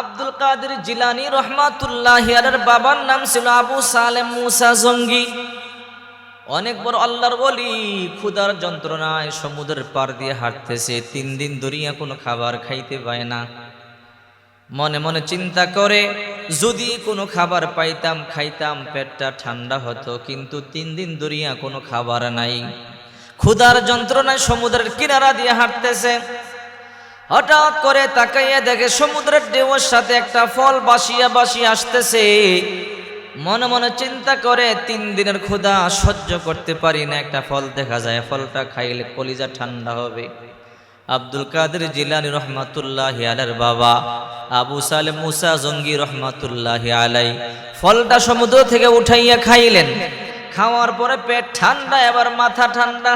আব্দুল কাদের জিলানি রহমাতুল্লাহ আলের বাবার নাম ছিল আবু সালেম মুসা জঙ্গি। অনেক বড় আল্লাহর বলি ক্ষুধার যন্ত্রণায় সমুদ্রের পার দিয়ে হাঁটতেছে, তিন দিন ধরিয়া কোনো খাবার খাইতে পায় না। মনে মনে চিন্তা করে, যদি কোনো খাবার পাইতাম, খাইতাম, পেটটা ঠান্ডা হতো, কিন্তু তিন দিন ধরিয়া কোনো খাবার নাই। ক্ষুধার যন্ত্রণায় সমুদ্রের কিনারা দিয়ে হাঁটতেছে। হঠাৎ করে তাকাইয়া দেখে সমুদ্রের ঢেউয়ের সাথে একটা ফল বাসিয়া বাসিয়া আসতেছে। মনে মনে চিন্তা করে তিন দিনের ক্ষুধা সহ্য করতে পারি না। একটা ফল দেখা যায়, ফলটা খাইলে কলিজা ঠান্ডা হবে। আব্দুল কাদের জিলানি রহমাতুল্লাহ আলার বাবা, আবু সালেম মুসা জঙ্গি রহমাতুল্লাহ আলাই ফলটা সমুদ্র থেকে উঠাইয়া খাইলেন। খাওয়ার পরে পেট ঠান্ডা, এবার মাথা ঠান্ডা।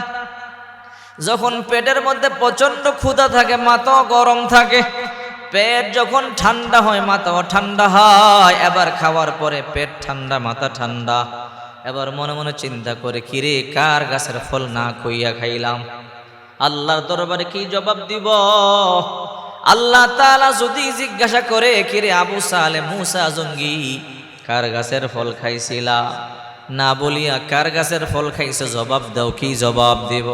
যখন পেটের মধ্যে প্রচণ্ড ক্ষুধা থাকে মাথাও গরম থাকে, পেট যখন ঠান্ডা হয়, মাথাও ঠান্ডা হয়, এবার খাওয়ার পরে পেট ঠান্ডা, মাথা ঠান্ডা। এবার মনে মনে চিন্তা করে, কিরে, কার গাছের ফল না কইয়া খাইলাম? আল্লাহর দরবারে কি জবাব দিব? আল্লাহ তালা যদি জিজ্ঞাসা করে, কিরে আবু সালে মুসা জঙ্গি, কার গাছের ফল খাইছিলা? না বলিয়া, কার গাছের ফল খাইছে? জবাব দাও, কি জবাব দিব?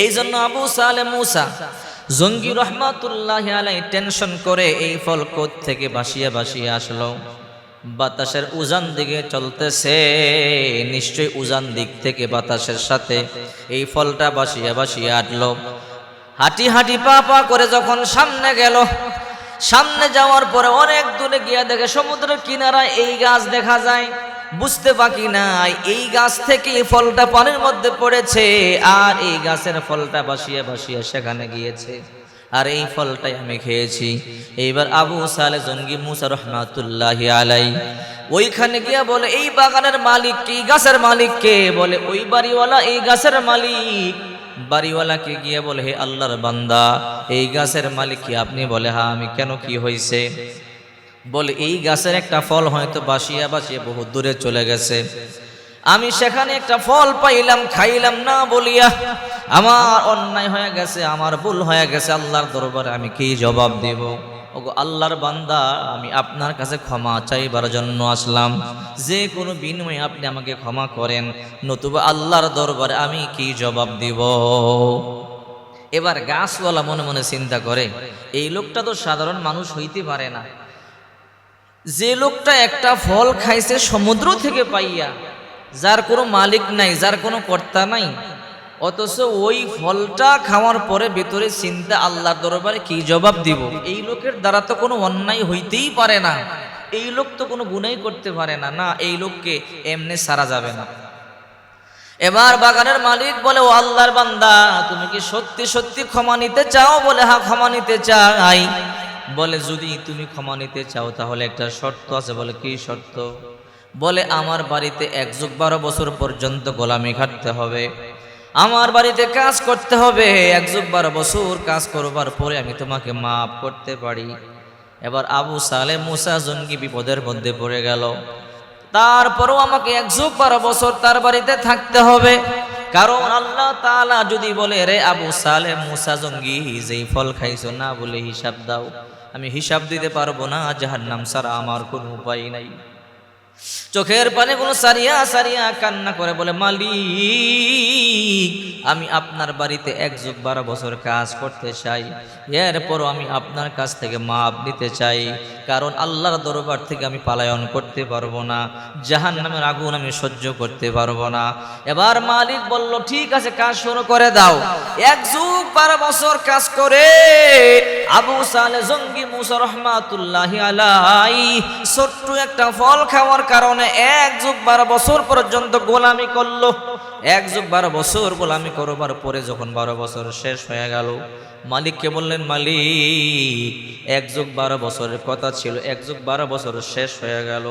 এই জন্য আবু সালে মুসা জঙ্গি রহমাতুল্লাহ আলাই টেনশন করে এই ফল কোথ থেকে বাসিয়া বাসিয়া আসলো। বাতাসের উজান দিকে চলতেছে নিশ্চয় উজান দিক থেকে বাতাসের সাথে এই ফলটা বাসিয়া বাসিয়া আটলো। হাঁটি হাঁটি পা পা করে যখন সামনে গেল, সামনে যাওয়ার পরে অনেক দূরে গিয়া দেখে সমুদ্রের কিনারায় এই গাছ দেখা যায়। বুঝতে বাকি নাই, এই গাছ থেকে ফলটা পানির মধ্যে পড়েছে, আর এই গাছের ফলটা বাসিয়ে বাসিয়ে সেখানে গিয়েছে। আর এই ফলটাই আমি খেয়েছি। এইবার আবু সালে জঙ্গি মুসা রহমাতুল্লাহ আলাই, ওইখানে গিয়া বলে, এই বাগানের মালিক কি? গাছের মালিক কে? বলে, ওই বাড়িওয়ালা, এই গাছের মালিক। বাড়িওয়ালাকে গিয়ে বলে, হে আল্লাহর বান্দা, এই গাছের মালিক কি আপনি? বলে হা আমি কেন কি হয়েছে বলে, এই গাছের একটা ফল হয়তো বাসিয়া বাসিয়া বহু দূরে চলে গেছে। আমি সেখানে একটা ফল পাইলাম, খাইলাম না বলিয়া আমার অন্যায় হয়ে গেছে, আমার ভুল হয়ে গেছে, আল্লাহর দরবারে আমি কি জবাব দেব? ওগো, আল্লাহর বান্দা, আমি আপনার কাছে ক্ষমা চাইবার জন্য আসলাম। যে কোনো বিনিময়ে আপনি আমাকে ক্ষমা করেন, নতুবা আল্লাহর দরবারে আমি কি জবাব দিব? এবার গাছওয়ালা মনে মনে চিন্তা করে, এই লোকটা তো সাধারণ মানুষ হইতে পারে না। যে লোকটা একটা ফল খাইছে সমুদ্র থেকে পাইয়া, যার কোনো মালিক নাই, যার কোনো কর্তা নাই, অথচ ওই ফলটা খাওয়ার পরে ভেতরে চিন্তা আল্লাহর দরবারে কি জবাব দিব? এই লোকের দ্বারা তো কোনো অন্যায় হইতেই পারে না। এই লোক তো কোনো গুণাই করতে পারে না। না, এই লোককে এমনি সারা যাবে না। এবার বাগানের মালিক বলে, ও আল্লাহর বান্দা, তুমি কি সত্যি সত্যি ক্ষমা নিতে চাও? বলে হা ক্ষমা নিতে চাই। বলে, যদি তুমি ক্ষমা নিতে চাও, তাহলে একটা শর্ত আছে। বলে, কি শর্ত? বলে, আমার বাড়িতে এক যুগ বারো বছর পর্যন্ত গোলামি খাটতে হবে। আমার বাড়িতে কাজ করতে হবে। এক যুগ বারো বছর কাজ করবার পরে আমি তোমাকে মাফ করতে পারি। এবার আবু সালে মুসা জঙ্গি বিপদের মধ্যে পড়ে গেল। তারপরও আমাকে এক যুগ বারো বছর তার বাড়িতে থাকতে হবে। কারণ আল্লাহ তালা যদি বলে, রে আবু সালে মুসা জঙ্গি, যেই ফল খাইছো না বলে হিসাব দাও। আমি হিসাব দিতে পারব না যাহার নাম সারা আমার কোনো উপায় নাই। চোখের পানিগুলো সারিয়া সারিয়া কান্না করে বলে, মালিক, আমি আপনার বাড়িতে এক যুগ বারো বছর কাজ করতে চাই। এরপরও আমি আপনার কাছ থেকে মাপ নিতে চাই। কারণ আল্লাহর দরবার থেকে আমি পালায়ন করতে পারব না জাহান নামের আগুন আমি সহ্য করতে পারব না। এবার মালিক বলল, ঠিক আছে, কাজ শুরু করে দাও। এক যুগ বারো বছর কাজ করে আবু সালে জঙ্গি মুসা রহমাতুল্লাহ আলাই ছোট্ট একটা ফল খাওয়ার কারণে এক যুগ বারো বছর পর্যন্ত গোলামি করল। এক যুগ বারো বছর গোলামি করবার পরে যখন বারো বছর শেষ হয়ে গেল, মালিককে বললেন, মালিক, এক যুগ বারো বছরের কথা ছিল, এক যুগ বারো বছর শেষ হয়ে গেল।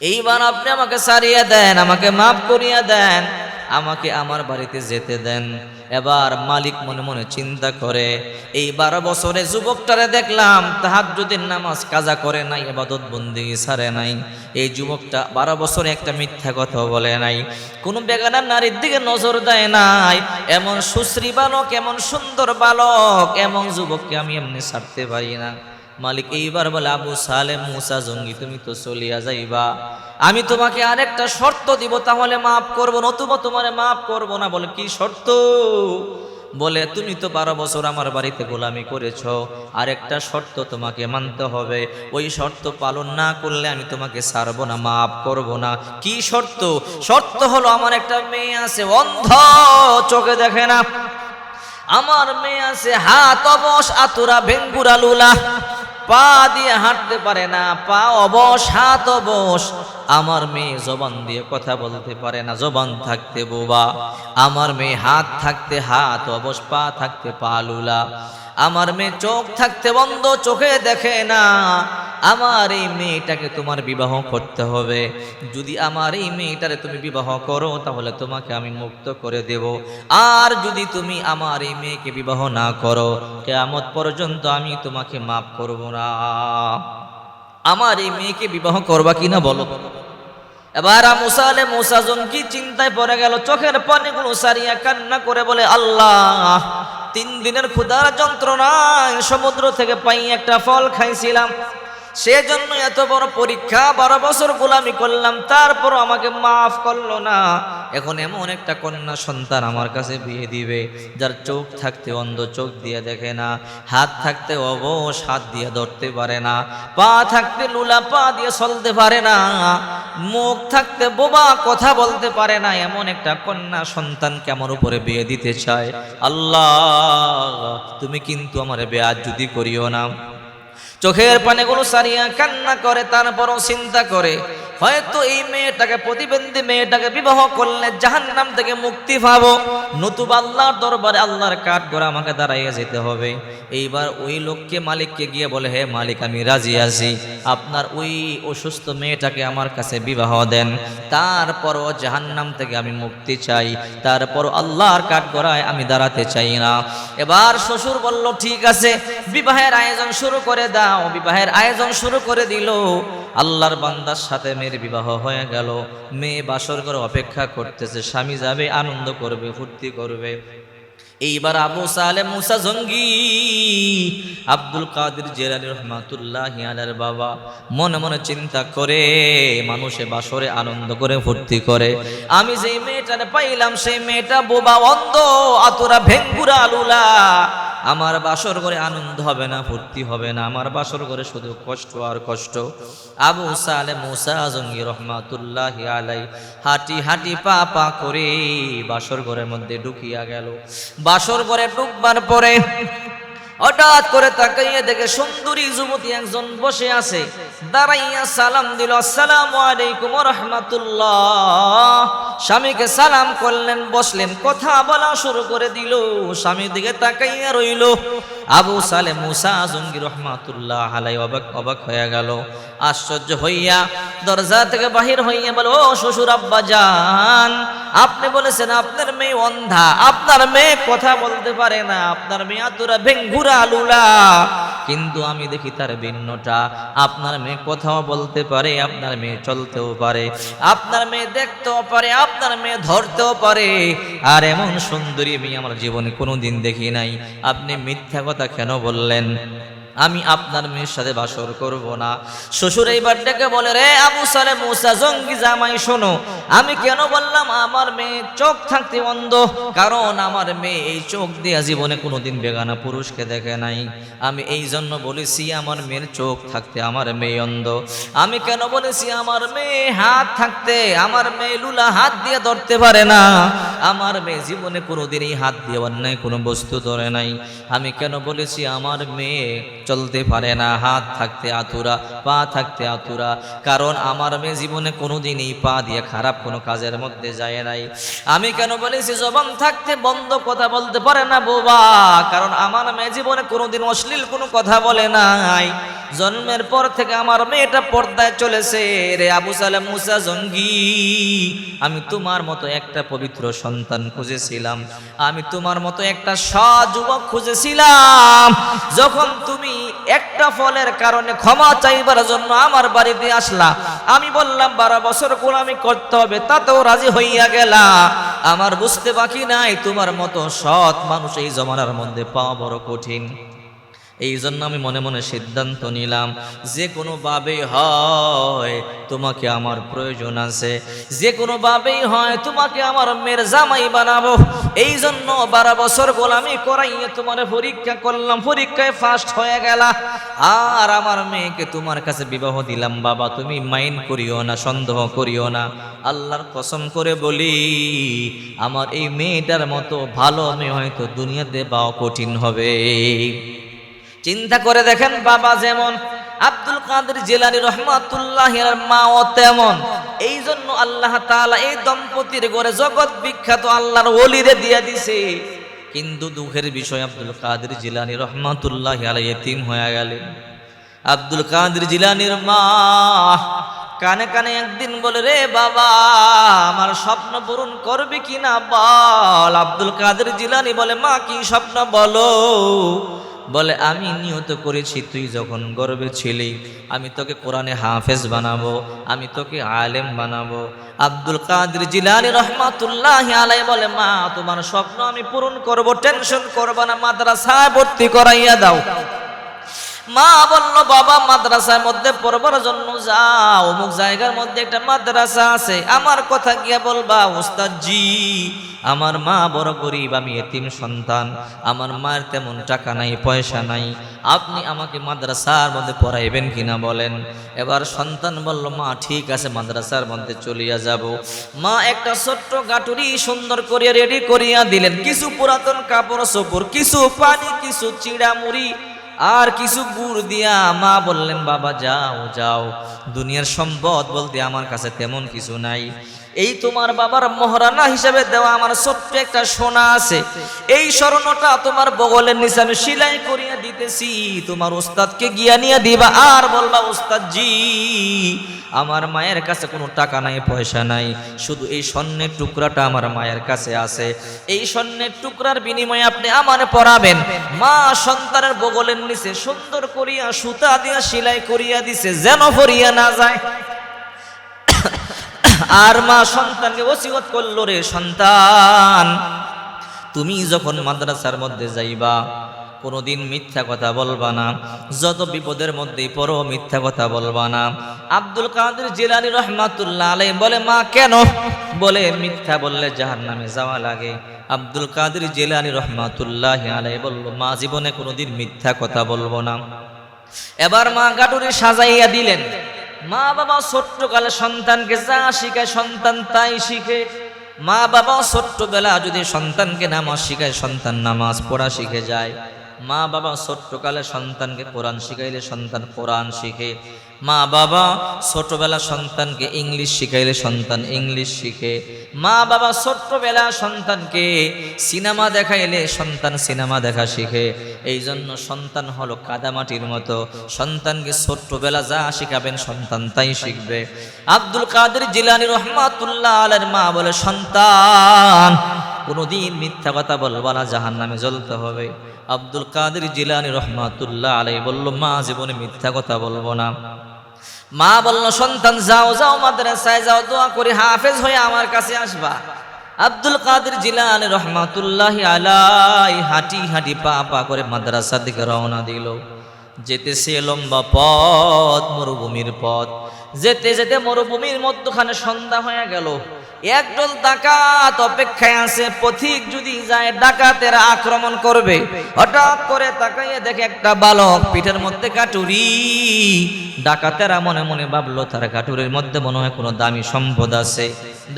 এইবার আপনি আমাকে সারিয়ে দেন, আমাকে মাফ করিয়া দেন। আমাকে আমার বাড়িতে যেতে দেন। এবার মালিক মনে মনে চিন্তা করে, এই বারো বছরে যুবকটারে দেখলাম তাহার যদি নামাজ কাজা করে নাই, এবাদত বন্দি সারে নাই। এই যুবকটা বারো বছরে একটা মিথ্যা কথা বলে নাই। কোনো বেগানার নারীর দিকে নজর দেয় নাই। এমন সুশ্রী বালক, এমন সুন্দর বালক, এমন যুবককে আমি এমনি ছাড়তে পারি না। মালিক এইবার বলে, আবু সালে মুসা জঙ্গি, তুমি তো চলিয়া যাইবা। আমি তোমাকে আরেকটা শর্ত দিব, তাহলে মাফ করব, নতুবা তোমারে মাফ করব না। বলে, কি শর্ত? বলে, তুমি তো বারো বছর আমার বাড়িতে গোলামি করেছ, আরেকটা শর্ত তোমাকে মানতে হবে। ওই শর্ত পালন না করলে আমি তোমাকে ছাড়বো না, মাফ করব না। কি শর্ত? শর্ত হলো, আমার একটা মেয়ে আছে, অন্ধ, চোখে দেখে না। আমার মেয়ে আছে, হাত অবশ, আতুরা, ভেঙ্গুরা, লুলা। পা দিয়ে হাঁটতে পারে না, পা অবশ হাত অবশ। আমার মেয়ে জবান দিয়ে কথা বলতে পারে না, জবান থাকতে বোবা। আমার মেয়ে হাত থাকতে হাত, অবশ পা থাকতে পা লুলা। আমার মেয়ে চোখ থাকতে বন্ধ, চোখে দেখে না। আমার এই মেয়েটাকে তোমার বিবাহ করতে হবে। যদি আমার এই মেয়েটারে তুমি বিবাহ করো, তাহলে তোমাকে আমি মুক্ত করে দেব। আর যদি তুমি আমার এই মেয়েকে বিবাহ না করো, কেয়ামত পর্যন্ত আমি তোমাকে মাফ করব না। আমার এই মেয়েকে বিবাহ করবা কিনা বলো? এবার মুসালে মুসা জঙ্গি চিন্তায় পড়ে গেল? চোখের পানিগুলো সারিয়া কান্না করে বলে, আল্লাহ, তিন দিনের ক্ষুধার যন্ত্রণায় সমুদ্র থেকে পাই একটা ফল খাইছিলাম। সেজন্য এত বড় পরীক্ষা, বারো বছর গোলামি করলাম, তারপর আমাকে মাফ করল না। এখন এমন একটা কন্যা সন্তান আমার কাছে বিয়ে দিবে, যার চোখ থাকতে অন্ধ, চোখ দিয়ে দেখে না, হাত থাকতে অবশ, হাত দিয়ে ধরতে পারে না, পা থাকতে লুলা, পা দিয়ে চলতে পারে না, মুখ থাকতে বোবা, কথা বলতে পারে না, এমন একটা কন্যা সন্তান কেমন উপরে বিয়ে দিতে চায়। আল্লাহ, তুমি কিন্তু আমার বেয়াজ যদি করিও না। চোখের পানেগুলো সারিয়া কান্না করে তারপরও চিন্তা করে। হয়তো এই মেয়েটাকে, প্রতিবন্ধী মেয়েটাকে বিবাহ করলে জাহান নাম থেকে মুক্তি পাবো। নতুব আল্লাহর দরবারে আল্লাহর কাঠ করে আমাকে দাঁড়াইয়া যেতে হবে। এইবার ওই লোককে, মালিককে গিয়ে বলে, হে মালিক, আমি রাজি আছি। আপনার ওই অসুস্থ মেয়েটাকে আমার কাছে বিবাহ দেন। তারপরও জাহান নাম থেকে আমি মুক্তি চাই। তারপর আল্লাহর কাঠ করায় আমি দাঁড়াতে চাই না। এবার শ্বশুর বলল, ঠিক আছে, বিবাহের আয়োজন শুরু করে দাও। বিবাহের আয়োজন শুরু করে দিল। আল্লাহর বান্দার সাথে মেয়ের বিবাহ হয়ে গেল। মেয়ে বাসর করে অপেক্ষা করতেছে। স্বামী যাবে, আনন্দ করবে, ফুর্তি করবে। এইবার আবু সালে মুসা জঙ্গি, আব্দুল কাদের জেলানি রহমাতুল্লাহ আলার বাবা, মনে মনে চিন্তা করে, মানুষে বাসরে আনন্দ করে, ফুর্তি করে। আমি যেই মেয়েটারে পাইলাম, সেই মেয়েটা বোবা অন্ধ, আতুরা ভেঙ্গুরা আলুলা। আমার বাসর করে আনন্দ হবে না, ফুর্তি হবে না। আমার বাসর করে শুধু কষ্ট আর কষ্ট। আবু সালে মুসা জঙ্গি রহমাতুল্লাহ আলাই হাঁটি হাঁটি পা পা করে বাসর ঘরের মধ্যে ঢুকিয়া গেল। বাসর ঘরে ঢুকবার পরে হঠাৎ করে তাকাইয়া দেখে সুন্দরী যুবতী একজন বসে আছে। দাঁড়াইয়া সালাম দিল, আসসালামু আলাইকুম রহমাতুল্লাহ। স্বামীকে সালাম করলেন, বসলেন, কথা বলা শুরু করে দিল। স্বামীর দিকে তাকাইয়া রইল। আবু সালে মুসা জঙ্গি রহমাতুল্লাহ আলাই অবাক অবাক হয়ে গেল। আশ্চর্য হইয়া দরজা থেকে বাহির হইয়া বলো, ও শ্বশুর আব্বা যান আপনি বলেছেন আপনার মেয়ে অন্ধা, আপনার মেয়ে কথা বলতে পারে না, আপনার মেয়ে আতুরা ভেঙ্গুরা আলুলা কিন্তু আমি দেখি তার ভিন্নটা আপনার মেয়ে কোথাও বলতে পারে, আপনার মেয়ে চলতেও পারে, আপনার মেয়ে দেখতেও পারে, আপনার মেয়ে ধরতেও পারে। আর এমন সুন্দরী মেয়ে আমার জীবনে কোনোদিন দেখি নাই। আপনি মিথ্যা কথা কেন বললেন? আমি আপনার মেয়ের সাথে বাসর করব না। শ্বশুর এইবার ডেকে বলে, রে আবু সালে মুসা, জঙ্গি জামাই, শোনো, আমি কেন বললাম আমার মেয়ে চোখ থাকতে অন্ধ? কারণ আমার মেয়ে এই চোখ দিয়া জীবনে কোনোদিন বেগানা পুরুষকে দেখে নাই। আমি এই জন্য বলেছি, আমার মেয়ের চোখ থাকতে আমার মেয়ে অন্ধ। আমি কেন বলেছি, আমার মেয়ে হাত থাকতে, আমার মেয়ে লুলা হাত দিয়ে ধরতে পারে না। আমার মেয়ে জীবনে কোনোদিনই হাত দিয়ে অন্যায় কোনো বস্তু ধরে নাই। আমি কেন বলেছি, আমার মেয়ে চলতে পারে না, হাত থাকতে আতুরা, পা থাকতে আতুরা। কারণ আমার মেয়ে জীবনে কোনোদিনই পা দিয়ে খারাপ কোনো কাজের মধ্যে যায় নাই। আমি কেন বলেছি জবান থাকতে বন্ধ কথা বলতে পারে না বোবা কারণ আমার মেয়ে জীবনে কোনোদিন অশ্লীল কোনো কথা বলে নাই। জন্মের পর থেকে আমার মেয়েটা পর্দায় চলেছে। রে আবু সালাম, মুসা জঙ্গি, আমি তোমার মতো একটা পবিত্র সন্তান খুঁজেছিলাম। আমি তোমার মতো একটা সযুবক খুঁজেছিলাম। যখন তুমি একটা ফলের কারণে ক্ষমা চাইবার জন্য আমার বাড়িতে আসলা, আমি বললাম, বারো বছর গোলামি করতে হবে, তাতেও রাজি হইয়া গেলা। আমার বুঝতে বাকি নাই, তোমার মতো সৎ মানুষ এই জমানার মধ্যে পাওয়া বড় কঠিন। এই জন্য আমি মনে মনে সিদ্ধান্ত নিলাম, যে কোনো ভাবেই হয় তোমাকে আমার প্রয়োজন আছে। যে কোনো ভাবেই হয় তোমাকে আমার মেয়ের জামাই বানাবো। এই জন্য বারো বছর গোলামি করাইয়ে তোমার পরীক্ষা করলাম, পরীক্ষায় ফার্স্ট হয়ে গেলা। আর আমার মেয়েকে তোমার কাছে বিবাহ দিলাম, বাবা তুমি মাইন্ড করিও না, সন্দেহ করিও না। আল্লাহর কসম করে বলি, আমার এই মেয়েটার মতো ভালো মেয়ে হয়তো দুনিয়াতে পাওয়া কঠিন হবে। চিন্তা করে দেখেন বাবা যেমন, আব্দুল কাদের জেলানি রহমাতুল্লাহ মাও তেমন। এই জন্য আল্লাহ তাআলা এই দম্পতির ঘরে জগৎ বিখ্যাত আল্লাহর ওলিরে দিয়ে দিছে। কিন্তু দুঃখের বিষয়, আব্দুল কাদের জিলানি রহমাতুল্লাহ আলাই এতিম হয়ে গেলেন আব্দুল কাদের জিলানির মা কানে কানে একদিন বলে, রে বাবা, আমার স্বপ্ন পূরণ করবে কি না বল? আব্দুল কাদের জিলানি বলে, মা, কি স্বপ্ন বলো? বলে, আমি নিয়ত করেছি, তুই যখন গর্বে ছিলি, আমি তোকে কোরআনে হাফেজ বানাবো, আমি তোকে আলেম বানাবো। আব্দুল কাদের জিলানি রহমাতুল্লাহ আলাই বলে, মা, তোমার স্বপ্ন আমি পূরণ করব, টেনশন করব না, মাদ্রাসায় ভর্তি করাইয়া দাও। মা বলল, বাবা, মাদ্রাসার মধ্যে পড়বার জন্য যাও। অমুক জায়গার মধ্যে একটা মাদ্রাসা আছে। আমার কথা গিয়া বলবা ওস্তাদ জি আমার মা বড় গরিব, আমি এতিম সন্তান। আমার মায়ের তেমন টাকা নাই, পয়সা নাই। আপনি আমাকে মাদ্রাসার মধ্যে পড়াইবেন কিনা বলেন? এবার সন্তান বলল, মা, ঠিক আছে, মাদ্রাসার মধ্যে চলিয়া যাব। মা একটা ছোট্ট গাটুরি সুন্দর করিয়া রেডি করিয়া দিলেন। কিছু পুরাতন কাপড়, চোপড়, কিছু পানি, কিছু চিড়া মুড়ি আর কিছু গুড় দিয়া মা বললেন, বাবা, যাও যাও। দুনিয়ার সম্পদ বলতে আমার কাছে তেমন কিছু নাই। এই তোমার বাবার মহারানা হিসাবে দেওয়া আমার ছোট্ট একটা সোনা আছে। এই স্বর্ণটা তোমার বগলের নিচে আমি সিলাই করিয়া দিতেছি। তোমার ওস্তাদকে গিয়া নিয়ে দিবা। আর বলবা ওস্তাদ জি আমার মায়ের কাছে কোনো টাকা নাই, পয়সা নাই। শুধু এই স্বর্ণের টুকরাটা আমার মায়ের কাছে আছে। এই স্বর্ণের টুকরার বিনিময়ে আপনি আমার পড়াবেন মা সন্তানের বগলের নিচে সুন্দর করিয়া সুতা দিয়া সিলাই করিয়া দিছে, যেন ফরিয়া না যায়। আর মা সন্তানকে ওসিয়ত করল রে সন্তান। তুমি যখন মাদ্রাসার মধ্যে যাইবা, কোনোদিন মিথ্যা কথা বলবা না। যত বিপদের মধ্যেই পড়ো, মিথ্যা কথা বলবা না। আব্দুল কাদের জিলানি রহমাতুল্লাহ আলাই বলে, মা, কেন? বলে, মিথ্যা বললে জাহার নামে যাওয়া লাগে। আব্দুল কাদের জিলানি রহমাতুল্লাহ আলাই বলল, মা, জীবনে কোনোদিন মিথ্যা কথা বলব না। এবার মা গাটুরি সাজাইয়া দিলেন। মা বাবা ছোট্টকালে সন্তানকে যা শিখায় সন্তান তাই শিখে। মা বাবা ছোট্টবেলা যদি সন্তানকে নামাজ শিখায়, সন্তান নামাজ পড়া শিখে যায়। মা বাবা ছোট্টকালে সন্তানকে কোরআন শিখাইলে সন্তান কোরআন শিখে। মা বাবা ছোটবেলা সন্তানকে ইংলিশ শিখাইলে সন্তান ইংলিশ শিখে। মা বাবা ছোট্টবেলা সন্তানকে সিনেমা দেখাইলে সন্তান সিনেমা দেখা শিখে। এই জন্য সন্তান হলো কাদামাটির মতো। সন্তানকে ছোট্টবেলা যা শিখাবেন সন্তান তাই শিখবে। আব্দুল কাদের জিলানি রহমাতুল্লাহ আলের মা বলে, সন্তান, কোনোদিন মিথ্যা কথা বলবা না জাহান নামে জ্বলতে হবে। আব্দুল কাদের জিলানি রহমাতুল্লাহ আলাই বলল, মা, জীবনে মিথ্যা কথা বলব না। মা বলল, সন্তান, যাও যাও মাদ্রাসায়, যাও, দোয়া করে, হাফেজ হয়ে আমার কাছে আসবা। আব্দুল কাদের জিলান রহমাতুল্লাহ আলাই হাঁটি হাঁটি, পা পা করে মাদ্রাসার দিকে রওনা দিল। যেতেছে লম্বা পথ, মরুভূমির পথ। যেতে যেতে মরুভূমির মধ্যখানে সন্ধ্যা হয়ে গেল। একদল ডাকাত অপেক্ষায় আছে, পথিক যদি যায় ডাকাতেরা আক্রমণ করবে। হঠাৎ করে তাকাইয়ে দেখে একটা বালক পিঠের মধ্যে কাটুরি। ডাকাতেরা মনে মনে ভাবলো, তার কাটুরির মধ্যে মনে হয় কোনো দামি সম্পদ আছে।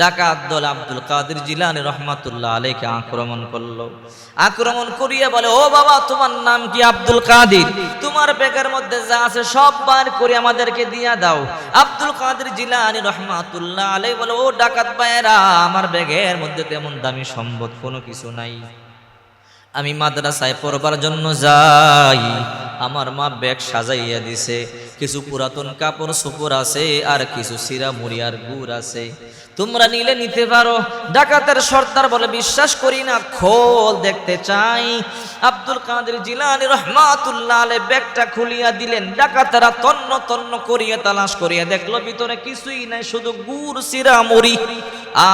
ডাকাত দল আব্দুল কাদের জিলানি রহমাতুল্লাহ আলীকে আক্রমণ করল। আক্রমণ করিয়ে বলে, ও বাবা, তোমার নাম কি আব্দুল কাদির? তোমার ব্যাগের মধ্যে যা আছে সব বার করে আমাদেরকে দিয়া দাও। আব্দুল কাদের জিলানি রহমাতুল্লাহ আলাই বলে, ও ডাকাত ভাইয়েরা, আমার ব্যাগের মধ্যে তেমন দামি সম্পদ কোনো কিছু নাই। আমি মাদ্রাসায় পড়বার জন্য যাই। আমার মা ব্যাগ সাজাইয়া দিছে। কিছু পুরাতন কাপড় সুপুর আছে আর কিছু সিরা মুড়ি আর গুড় আছে। তোমরা নিলে নিতে পারো। ডাকাতের সর্দার বলে, বিশ্বাস করি না, খোল দেখতে চাই। আব্দুল কাদের জিলানি রহমাতুল্লাহ ব্যাগটা খুলিয়া দিলেন। ডাকাতেরা তন্ন তন্ন করিয়া তালাশ করিয়া দেখল, ভিতরে কিছুই নাই, শুধু গুড় সিরা মুড়ি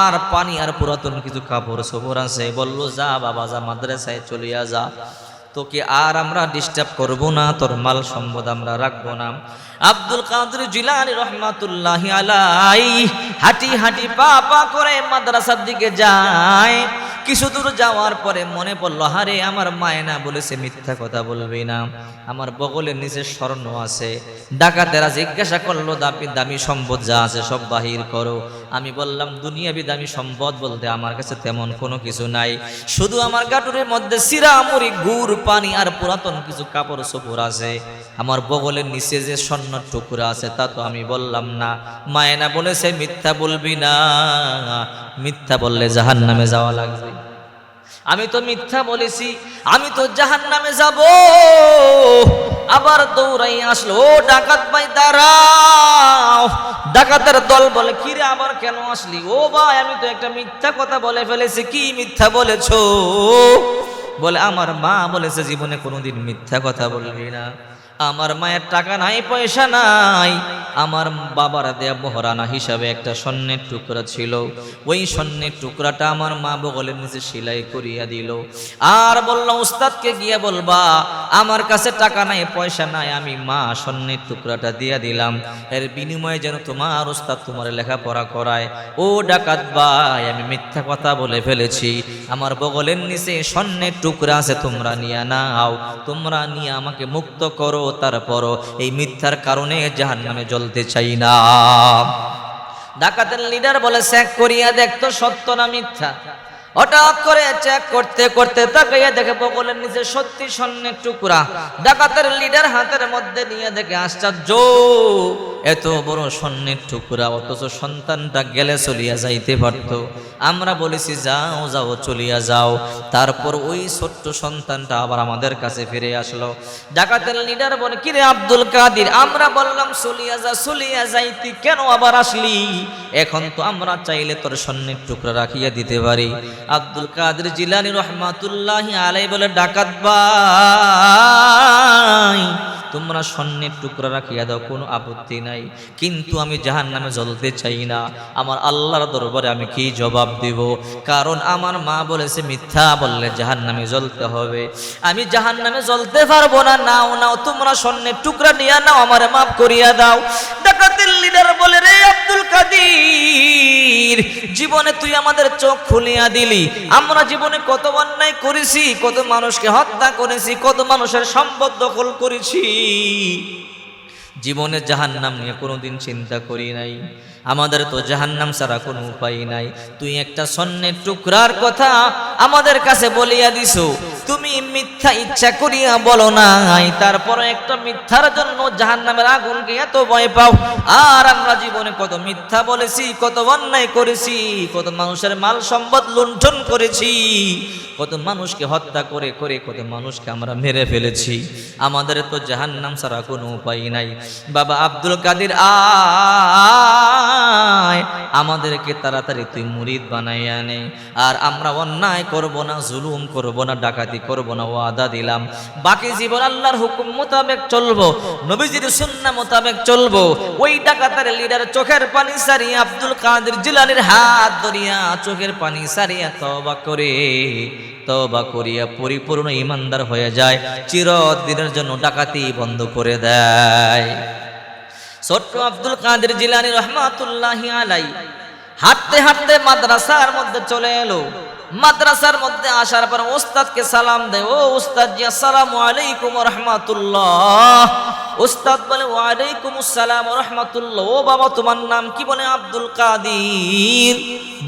আর পানি আর পুরাতন কিছু কাপড় সবর আছে। বলল, যা বাবা, যা মাদ্রাসায় চলিয়া যা। তোকে আর আমরা ডিস্টার্ব করব না তোর মাল সম্পদ আমরা রাখব না। আব্দুল কাদের জিলানি রহমাতুল্লাহ আলাই হাঁটি হাঁটি পা পা করে মাদ্রাসার দিকে যায়। কিছু দূর যাওয়ার পরে মনে পড়ল হারে আমার মায়না বলেছে মিথ্যা কথা বলবি না। আমার বগলের নিচে স্বর্ণ আছে। ডাকাতেরা জিজ্ঞাসা করল দামি দামি সম্পদ যা আছে সব বাহির করো। আমি বললাম, দুনিয়াবি দামি সম্পদ বলতে আমার কাছে তেমন কোনো কিছু নাই। শুধু আমার গাটুরের মধ্যে সিরামুরি গুড়, পানি আর পুরাতন কিছু কাপড় চোপড় আছে। আমার বগলের নিচে যে স্বর্ণ টুকরা আছে, তা তো আমি বললাম না। মায়না বলেছে, মিথ্যা বলবি না। মিথ্যা বললে জাহান নামে যাওয়া লাগবে। আমি তো মিথ্যা বলেছি, আমি তো জাহান নামে যাব। আবার দৌড়াই আসলো, ও ডাকাত ভাই, দাঁড়াও। ডাকাতের দল বলে, কিরে, আবার কেন আসলি? ও ভাই, আমি তো একটা মিথ্যা কথা বলে ফেলেছি। কি মিথ্যা বলেছ? বলে, আমার মা বলেছে, জীবনে কোনোদিন মিথ্যা কথা বলবি না। আমার মায়ের টাকা নাই, পয়সা নাই। আমার বাবার দেয়া মহারানা হিসাবে একটা স্বর্ণের টুকরা ছিল। ওই স্বর্ণের টুকরাটা আমার মা বগলের নিচে সেলাই করিয়া দিল। আর বলল উস্তাদকে গিয়ে বলবা, আমার কাছে টাকা নাই, পয়সা নাই, আমি মা স্বর্ণের টুকরাটা দিয়া দিলাম। এর বিনিময়ে যেন তোমার উস্তাদ তোমার লেখাপড়া করায়। ও ডাকাত ভাই, আমি মিথ্যা কথা বলে ফেলেছি। আমার বগলের নিচে স্বর্ণের টুকরা আছে, তোমরা নিয়ে নাও। তোমরা নিয়ে আমাকে মুক্ত করো। তারপরও এই মিথ্যার কারণে জাহান নামে জ্বলতে চাই না। ডাকাতের লিডার বলে, স্যাক করিয়া দেখতো সত্য না মিথ্যা? হঠাৎ করে চেক করতে করতে তাকাইয়া দেখে বগলের নিচে সত্যি স্বর্ণের টুকরা। ডাকাতের লিডার হাতের মধ্যে নিয়ে দেখে আশ্চর্য। এত বড় স্বর্ণের টুকরা, অথচ সন্তানটা গেলে চলিয়া যাইতে পারত। আমরা বলেছি, যাও যাও, চলিয়া যাও। তারপর ওই ছোট্ট সন্তানটা আবার আমাদের কাছে ফিরে আসলো। ডাকাতের লিডার বলে, কিরে আব্দুল কাদির, আমরা বললাম, চলিয়া যা, চলিয়া যাইতি, কেন আবার আসলি? এখন তো আমরা চাইলে তোর স্বর্ণের টুকরা রাখিয়া দিতে পারি। আব্দুল কাদের জিলানি রহমাতুল্লাহ আলাই বলে ডাকাত ভাই তোমরা স্বর্ণের টুকরা রাখিয়া দাও, কোনো আপত্তি নাই। কিন্তু আমি জাহান নামে জ্বলতে চাই না। আমার আল্লাহর দরবারে আমি কি জবাব দেব? কারণ আমার মা বলেছে, মিথ্যা বললে জাহান নামে জ্বলতে হবে। আমি জাহান নামে জ্বলতে পারব না, নাও নাও, তোমরা স্বর্ণের টুকরা নিয়ে নাও, আমার মাফ করিয়া দাও। লিডার বলে, রে আব্দুল কাদির, জীবনে তুই আমাদের চোখ খুলিয়া দিলি। আমরা জীবনে কত অন্যায় করেছি, কত মানুষকে হত্যা করেছি, কত মানুষের সম্পদ দখল করেছি। জীবনে জাহান্নাম নিয়ে কোনোদিন চিন্তা করি নাই। আমাদের তো জাহান্নাম ছাড়া কোনো উপায় নাই। তুই একটা স্বর্ণের টুকরার কথা আমাদের কাছে বলিয়া দিছো। তুমি মিথ্যা ইচ্ছা করিয়া বলো নাই। তারপরে একটা মিথ্যার জন্য জাহান জাহান্নামের আগুনকে এত ভয় পাও। আর আমরা জীবনে কত মিথ্যা বলেছি, কত অন্যায় করেছি, কত মানুষের মাল সম্পদ লুণ্ঠন করেছি, কত মানুষকে হত্যা করে করে কত মানুষকে আমরা মেরে ফেলেছি। আমাদের তো জাহান্নাম ছাড়া কোনো উপায় নাই। বাবা আব্দুল কাদির, আয়, আমাদেরকে তাড়াতাড়ি তুই মুরিদ বানাই আনে আর আমরা অন্যায় করব না, জুলুম করব না, ডাকাতি করব না, ওয়াদা দিলাম। বাকি জীবন আল্লাহর হুকুম মোতাবেক চলবো, নবীজির সুন্না মোতাবেক চলবো। ওই ডাকাতের লিডার চোখের পানি সারিয়া আব্দুল কাদের জিলানির হাত ধরিয়া চোখের পানি সারিয়া তবা করে তবা করিয়া পরিপূর্ণ ইমানদার হয়ে যায়, চিরদিনের জন্য ডাকাতি বন্ধ করে দেয়। ছোট্ট আব্দুল কাদের জিলানি রহমাতুল্লাহ আলাই হাঁটতে হাঁটতে মাদ্রাসার মধ্যে চলে এলো। মাদ্রাসার মধ্যে আসার পর ওস্তাদকে সালাম দেয়, ও উস্তাদ জি আলাইকুম রহমাতুল্লাহ। উস্তাদ বলে, ওয়ালাইকুম আসসালাম রহমাতুল্লাহ। ও বাবা, তোমার নাম কি? বলে, আব্দুল কাদির।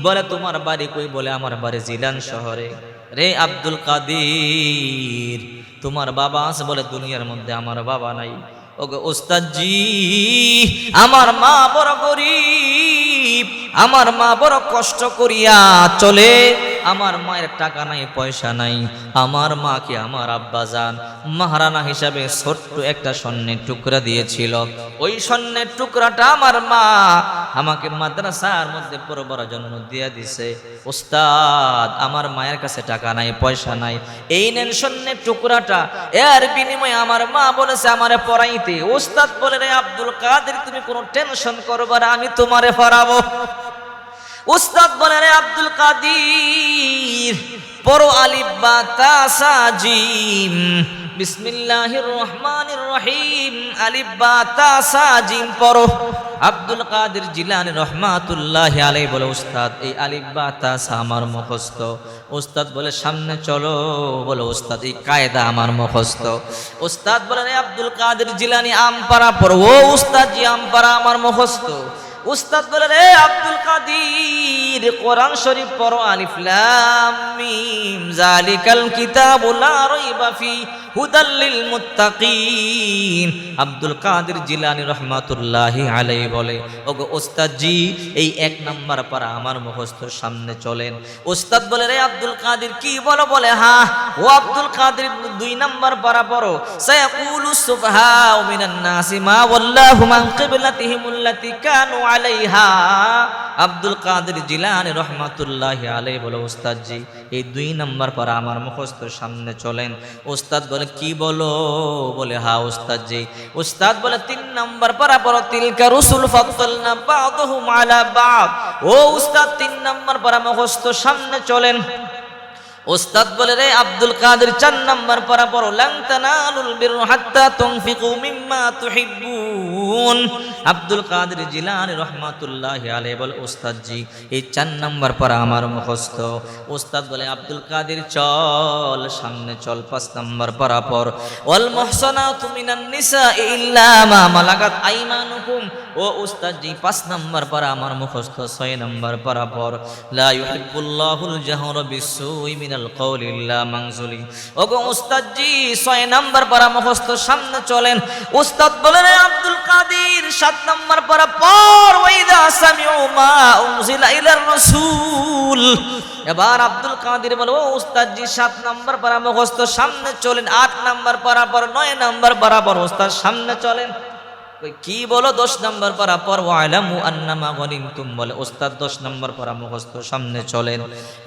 বলে, তোমার বাড়ি কই? বলে, আমার বাড়ি জিলান শহরে। রে আব্দুল কাদির, তোমার বাবা আছে? বলে, দুনিয়ার মধ্যে আমার বাবা নাই। ওগো ওস্তাদজি আমার মা বড় গরিব। আমার মা বড় কষ্ট করিয়া চলে। আমার মায়ের টাকা নাই, পয়সা নাই। আমার মাকে আমার আব্বা যান মহারানা হিসাবে ছোট্ট একটা স্বর্ণের টুকরা দিয়েছিল। ওই স্বর্ণের টুকরাটা আমার মা আমাকে মাদ্রাসার মধ্যে পড়বার জন্য দিয়ে দিছে। ওস্তাদ, আমার মায়ের কাছে টাকা নাই, পয়সা নাই। এই নেন স্বর্ণের টুকরাটা। এর বিনিময়ে আমার মা বলেছে, আমারে পড়াইতে। ওস্তাদ বলে, রে আব্দুল কাদের, তুমি কোনো টেনশন করবার আমি তোমারে পড়াবো। উস্তাদ বলে, রে আব্দুল কাদির পরো আলিফ বা তাসা জিম। বিসমিল্লাহির রহমানির রহিম, আলিফ বা তাসা জিম পরো আব্দুল কাদের জিলানি রহমাতুল্লাহ আলাই বলে, উস্তাদ, এই আলিফ বা তাসা আমার মুখস্থ। উস্তাদ বলে, সামনে চলো। বলে, উস্তাদ, এই কায়দা আমার মুখস্থ। উস্তাদ বলে, রে আব্দুল কাদের জিলানি আমপারা পড়ো। ও উস্তাদ জি আমপারা আমার মুখস্থ। উস্তাদ বলে রে আব্দুল কাদির, কোরআন শরীফ পড়ো, আলিফ লাম, মিম জালিকাল কিতাবুল লা রাইবা ফি। হুদাল লিল মুত্তাকিন। আব্দুল কাদের জিলানী রাহমাতুল্লাহি আলাইহি বলে, ওগো উস্তাদ জি এই এক নাম্বার পারা আমার মুখস্থ সামনে চলেন। ওস্তাদ বলে, রে আব্দুল কাদের, কি বলো? বলে হ্যাঁ ও আব্দুল কাদের দুই নাম্বার পারা পড়ো। সায়াকুলু সুবহাউ মিনান নাসি, মা ওয়াল্লাহু মান আল্লাতী কানু আলাইহা। আব্দুল কাদের জিলানী রহমাতুল্লাহ আলাই বলে উস্তাদ জি এই দুই নাম্বার পারা আমার মুখস্থ সামনে চলেন। উস্তাদ বলে কি বলো? বলে, হা ওস্তাদ জি ওস্তাদ বলে, তিন নাম্বার পারা পড়ো তিলকা রসুল ফাতল না বাদহুম আলা বাদ। ও উস্তাদ তিন নাম্বার পারা মুখস্থ সামনে চলেন। ওস্তাদ বলে, রে আব্দুল কাদের, চার নাম্বার পড়া পড়ো। লাং তানালুল বিররু হাত্তা তুনফিকু মিম্মা তুহিব্বুন। আব্দুল কাদের জিলানী রহমাতুল্লাহ আলাইহি বল ওস্তাদ জি এই চার নাম্বার পড়া আমার মুখস্থ। ওস্তাদ বলে, আব্দুল কাদের, চল, সামনে চল, পাঁচ নাম্বার পড়া। পর ওয়াল মুহসানাতু মিনান নিসা ইল্লা মা মালাকাত আইমানুকুম। ও উস্তাদ জি পাঁচ নাম্বার পড়া আমার মুখস্থ, ছয় নাম্বার পড়া। পর লা ইউহিব্বুল্লাহুল জাহরা বিসসুই ছয় সামনে চলেন। বলেন আব্দুল সাত পর এবার আব্দুল কাদের বলে, ও উস্তাদজি, সাত নাম্বার মুখস্থ সামনে চলেন, আট নাম্বার পর নয় নাম্বার বরাবর উস্তাদ সামনে চলেন। কি বলো দশ নম্বর পারা? পর ওয়ালামু আন্নামা গনিমতুম বলে, ওস্তাদ দশ নম্বর পারা মুখস্থ, সামনে চলেন।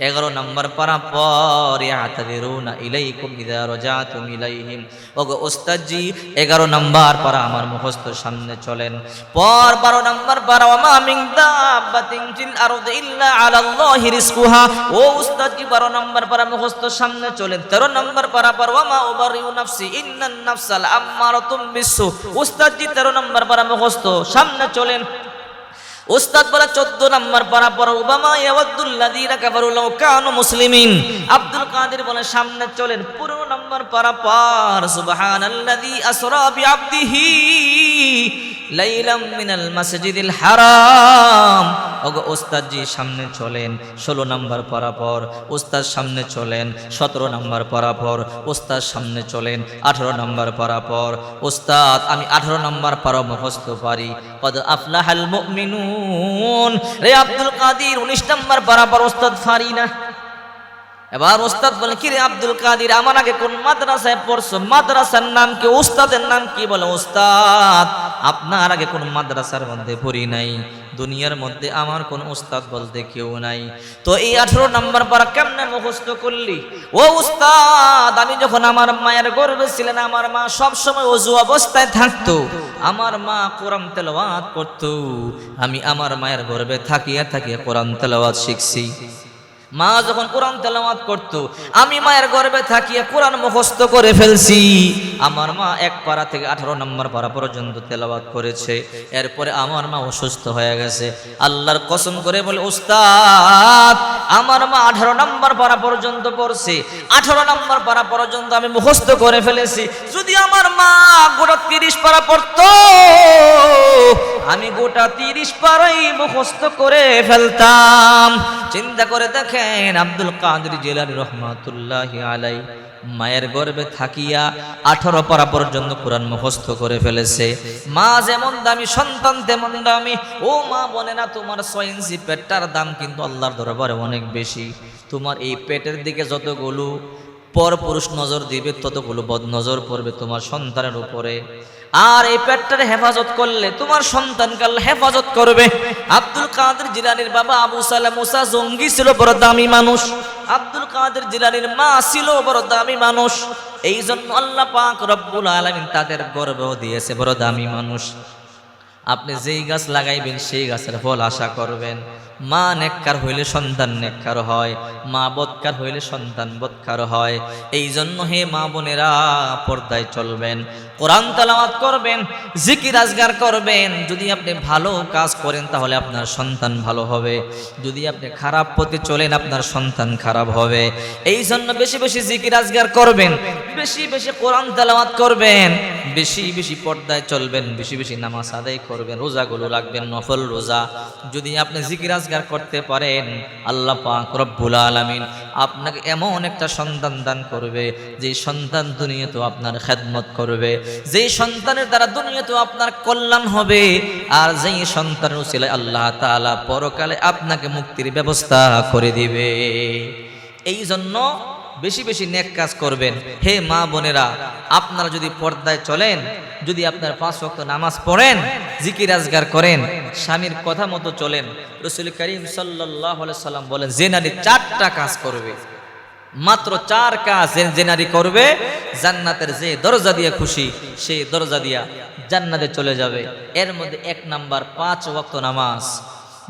এগারো নম্বর পারা, পর ইয়াতাদিরুনা ইলাইকুম ইযা রাজাতুম ইলাইহিম। ওগো ওস্তাদ জি এগারো নম্বর পারা আমার মুখস্থ, সামনে চলেন। পর বারো নম্বর পারা, ওমা মিন দাব্বাতিন ফিল আরদি ইল্লা আলাল্লাহি রিজকুহা। ও উস্তাদ জি বারো নম্বর পারা মুখস্থ, সামনে চলেন। তেরো নম্বর পারা, পর ওমা উবারিউ নাফসি, ইন্নান নাফসাল আম্মারাতুম বিসু উস্তাদ জি তেরো নম্বর পারা মুখস্থ সামনে চলেন। উস্তাদ বলে চোদ্দ নম্বর পারা পর ওবামা লাউ কানু মুসলিমিন। আব্দুল কাদের বলে, সামনে চলেন, পনেরো নম্বর পারা পার লাইলাম মিনাল মাসজিদিল হারাম। ওস্তাদ সামনে চলেন, ষোলো নম্বর পড়া পর ওস্তাদ সামনে চলেন, সতেরো নম্বর পড়া পর ওস্তাদ সামনে চলেন, আঠারো নম্বর পড়া পর ওস্তাদ আমি আঠারো নম্বর পারা পারি। কদ আফলাহাল মুমিনুন রে আব্দুল কাদির, উনিশ নম্বর বরাবর ওস্তাদ ফারিনা। এবার ওস্তাদ বলে কি রে আব্দুল কাদির, আমার আগে কোন মাদ্রাসায় পড়ছো? মাদ্রাসার নাম কি, ওস্তাদের নাম কি? বলে, ওস্তাদ, আপনার আগে কোন মাদ্রাসার মধ্যে পড়ি নাই। দুনিয়ার মধ্যে আমার কোন উস্তাদ বলতে কেউ নাই। তো এই আঠারো নম্বর পারা কেমনে মুখস্থ করলি? ও উস্তাদ, আমি যখন আমার মায়ের গর্বে ছিলেন, আমার মা সব সময় অজু অবস্থায় থাকতো। আমার মা কোরআন তেলাওয়াত করতো। আমি আমার মায়ের গর্বে থাকিয়া থাকিয়া কোরআন তেলাওয়াত শিখছি। মা যখন কোরআন তেলাওয়াত করত, আমি মায়ের গর্বে থাকিয়া কোরআন মুখস্থ করে ফেলছি। আমার মা এক পারা থেকে আঠারো নম্বর পারা পর্যন্ত তেলাওয়াত করেছে। এরপরে আমার মা অসুস্থ হয়ে গেছে। আল্লাহর কসম করে বলে উস্তাদ আমার মা আঠারো নম্বর পারা পর্যন্ত পড়ছে। আঠারো নম্বর পারা পর্যন্ত আমি মুখস্থ করে ফেলেছি। যদি আমার মা গোটা তিরিশ পারা পড়তো, আমি গোটা তিরিশ পারাই মুখস্থ করে ফেলতাম। চিন্তা করে দেখেন আব্দুল কাদের জেলার রহমাতুল্লাহ আলাই। মায়ের গর্বে থাকিয়া আঠারো পারা পর্যন্ত কোরআন মুখস্থ করে ফেলেছে। মা যেমন দামি, সন্তান তেমন দামি। ও মা বলে না, তোমার ছয় ইঞ্চি পেটটার দাম কিন্তু আল্লাহর দরবারে অনেক বেশি। তোমার এই পেটের দিকে যতগুলো পর পুরুষ নজর দিবে, ততগুলো বদ নজর পড়বে তোমার সন্তানের উপরে। আর এই পেটটার হেফাজত করলে তোমার সন্তানকে আল্লাহ হেফাজত করবে। আব্দুল কাদের জিলানির বাবা আবু সালাম মুসা জঙ্গি ছিল, বড় দামি মানুষ। আব্দুল কাদের জিলানির মা ছিল, বড় দামি মানুষ। এই জন্য আল্লাহ পাক রব্বুল আলমিন তাদের গর্ব দিয়েছে, বড় দামি মানুষ। আপনি যেই গাছ লাগাইবেন, সেই গাছের ফল আশা করবেন। মা নেককার হইলে সন্তান নেককার হয়, মা বৎকার হইলে সন্তান বৎকার হয়। এই জন্য হে মা বোনেরা পর্দায় চলবেন, কোরআন তালাওয়াত করবেন, জিকির আজগার করবেন। যদি আপনি ভালো কাজ করেন তাহলে আপনার সন্তান ভালো হবে। যদি আপনি খারাপ পথে চলেন আপনার সন্তান খারাপ হবে। এই জন্য বেশি বেশি জিকির আজগার করবেন, বেশি বেশি কোরআন তালাওয়াত করবেন, বেশি বেশি পর্দায় চলবেন, বেশি বেশি নামাজ আদায় করবেন, রোজাগুলো রাখবেন, নফল রোজা। যদি আপনি জিকির আজগার করতে পারেন। আল্লাহ পাক রব্বুল আলামিন আপনাকে এমন একটা সন্তান দান করবে, যে সন্তান দুনিয়াতেও আপনার খেদমত করবে যেই সন্তানের দ্বারা দুনিয়াতেও আপনার কল্যাণ হবে, আর যেই সন্তানের ছিল আল্লাহ তাআলা পরকালে আপনাকে মুক্তির ব্যবস্থা করে দিবে। এই জন্য বেশি বেশি নেক কাজ করবেন। হে মা বোনেরা, আপনারা যদি পর্দায় চলেন, যদি আপনার পাঁচ ওয়াক্ত নামাজ পড়েন, জিকির আজগার করেন, স্বামীর কথা মতো চলেন, রসুল করিম সাল্লাম বলেন, যে নারী চারটা কাজ করবে, মাত্র চার কাজ যে- নারী করবে, জান্নাতের যে দরজা দিয়ে খুশি, সেই দরজা দিয়া জান্নাতে চলে যাবে। এর মধ্যে এক নাম্বার পাঁচ ওয়াক্ত নামাজ।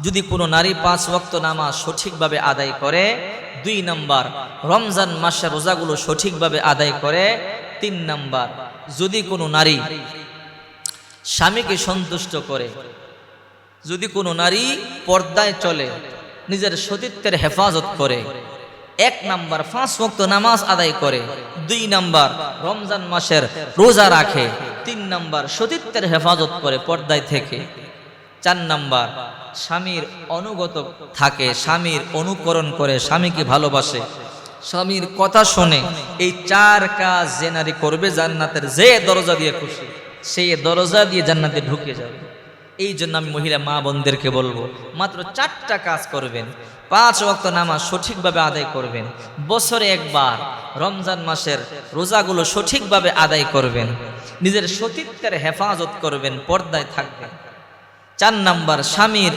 যদি কোনো নারী পাঁচ ওয়াক্ত নামাজ সঠিকভাবে আদায় করে দুই নাম্বার, রমজান মাসের রোজাগুলো সঠিকভাবে আদায় করে তিন নাম্বার, যদি কোনো নারী স্বামীকে সন্তুষ্ট করে, যদি কোনো নারী পর্দায় চলে, নিজের সতীত্বের হেফাজত করে, এক নাম্বার পাঁচ মুক্ত নামাজ আদায় করে, দুই নাম্বার রমজান মাসের রোজা রাখে, তিন নাম্বার সতীত্বের হেফাজত করে পর্দায় থেকে। চার নাম্বার, স্বামীর অনুগত থাকে, স্বামীর অনুকরণ করে, স্বামীকে ভালোবাসে। স্বামীর কথা শোনে এই চার কাজ যে নারী করবে জান্নাতের যে দরজা দিয়ে খুশি, সেই দরজা দিয়ে জান্নাতে ঢুকে যাবে। এই জন্য আমি মহিলা মা বোনদেরকে বলব, মাত্র চারটা কাজ করবেন, পাঁচ ওয়াক্ত নামাজ সঠিকভাবে আদায় করবেন, বছরে একবার রমজান মাসের রোজাগুলো সঠিকভাবে আদায় করবেন, নিজের সতীত্বের হেফাজত করবেন, পর্দায় থাকবেন। চার নাম্বার, স্বামীর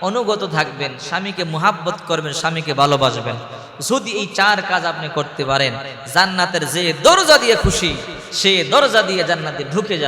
অনুগত থাকবেন, স্বামীকে মুহাব্বত করবেন, স্বামীকে ভালোবাসবেন। যদি এই চার কাজ আপনি করতে পারেন, জান্নাতের যে দরজা দিয়ে খুশি, সে দরজা দিয়ে জান্নাতে ঢুকে যাবে।